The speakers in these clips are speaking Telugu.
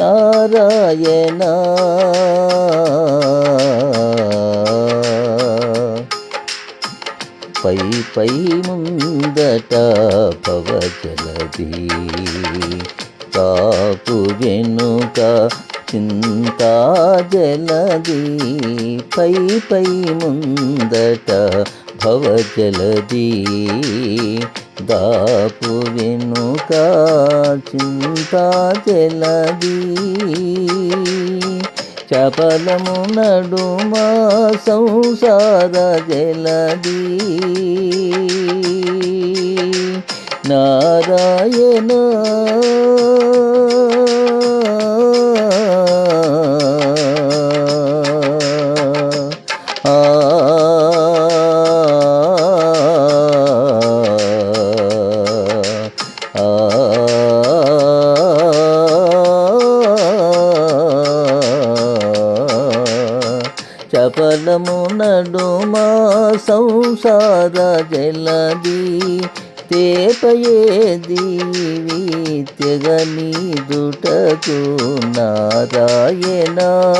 నారాయణ. పై పై ముందట పవజలది కాపు వెనుక చింతా జలది పై పై ముందట భవజలది దాపు వెనుక చింతా జలది చపలము నడుమా సంసార జలది నారాయణ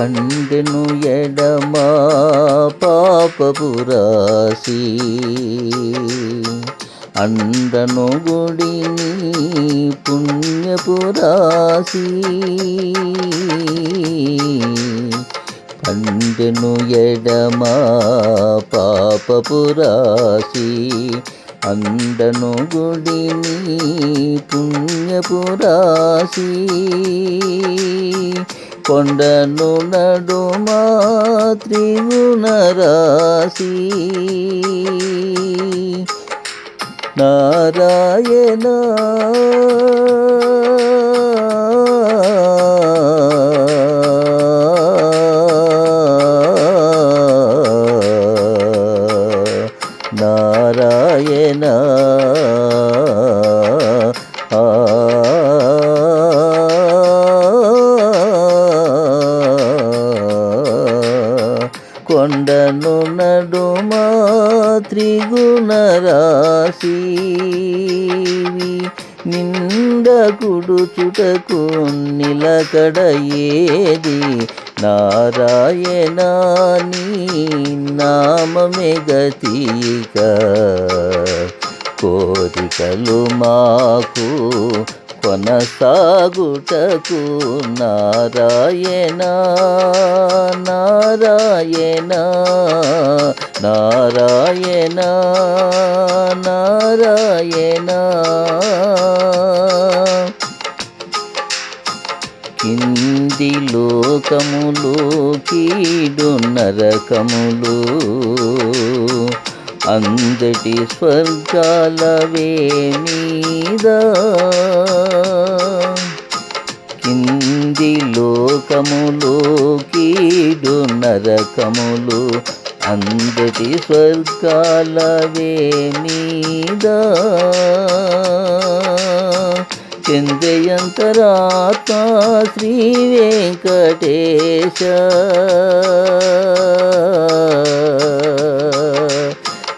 పండెను ఎడమా పాపపురాసి అందను గుడిని పుణ్యపురాసి పండెను ఎడమా పాపపురాసి అందను గుడిని పుణ్యపురాసి కొండను నడుమా త్రిగుణ రాశి. నారాయణ కొండను నడుమా త్రిగుణరాశి నిందకుడు చుటకు నిలకడ ఏది నారాయణ నామమే గతిక. కోరికలు మాకు కొనసాగుటకు నారాయణ నారాయణ నారాయణ నారాయణ. కింది లోకములు కీడు నరకములు అందటి స్వర్గాలవే మీద కింది లోకములు కీడు నరకములు అందటి స్వర్గాలవే మీద చిందయంతరాత్మ శ్రీ వెంకటేశ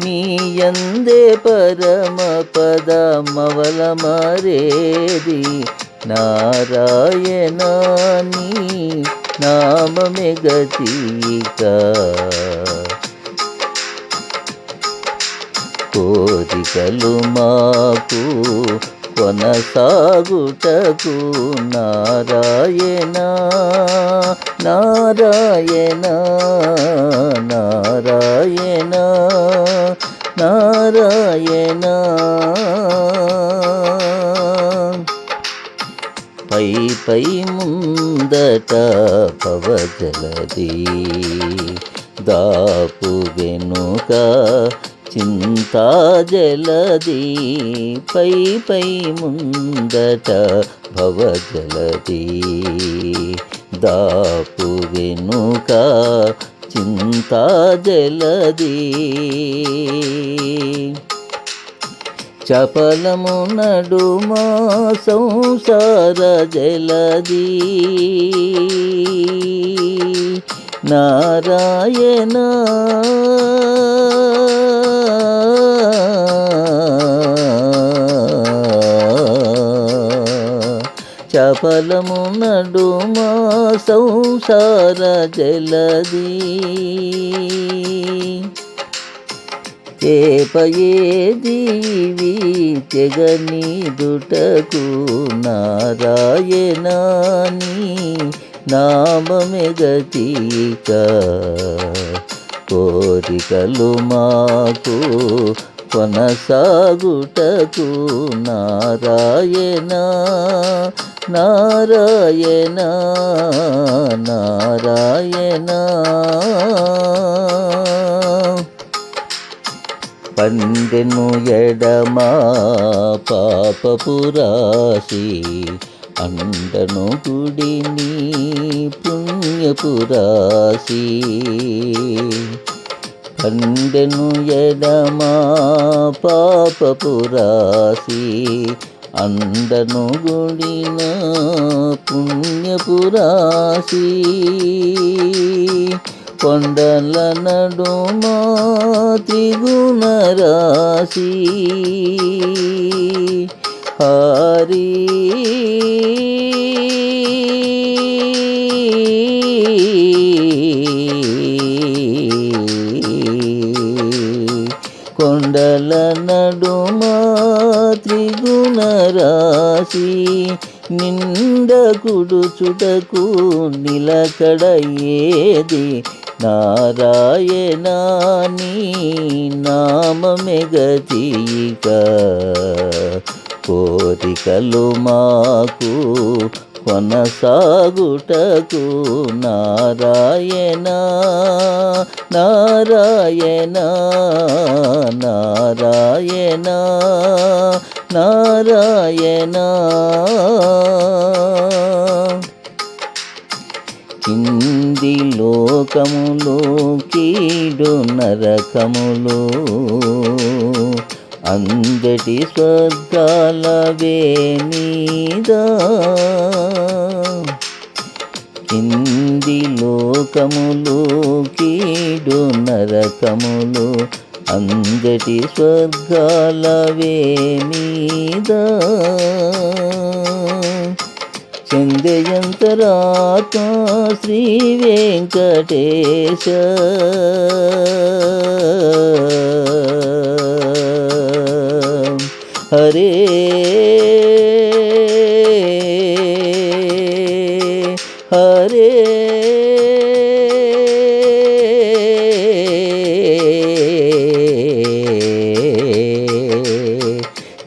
నీయందే పరమ పదమవలమరేది నారాయణాని నారాయణ నామమే గతిక కోరికలు మాకు కొనసాగుటకు నారాయణ నారాయణ నారాయణ నారాయణ. పై పై ముందట పవజలది దాపు వెనుక చింతాజలది పై పై ముందట భవజలది. దాపు వెనుక చింతాజలది. చపలము నడుమా సంసార జలది. నారాయణ చపలము నడుమా సంసార జలది. చేపయే దీవి తెగనీదుటకు నారాయణాని నామమే గతిక కోరికలు మాకు కొనసాగుటకు నారాయణ నారాయణ నారాయణ. పండెను ఎడమా పాపపురాశి అండను గుడిని పుణ్యపురాశి కండెను ఎడమా పాపపురాశి అండను గుడిన పుణ్యపురాశి కొండల నడుమా త్రిగుణ రాశి. హరి. కొండల నడుమా త్రిగుణ రాశి నింద కుడుచుటకు నిలకడ ఏది నారాయణ నీ నామమే కోరికలు మాకు కొనసాగుటకు నారాయణ నారాయణ నారాయణ నారాయణ. కింది లోకములు కీడు నరకములు అందటి స్వర్గాలవే నీదా? కింది లోకములు కీడు నరకములు అందటి స్వర్గాలవే నీదా? చందయంతరాత శ్రీ వెంకటేశ హరే హరే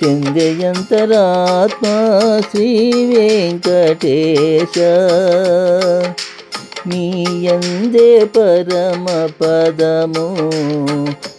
చందయంతరాత్మ శ్రీ వెంకటేశ నీ పరమ పదము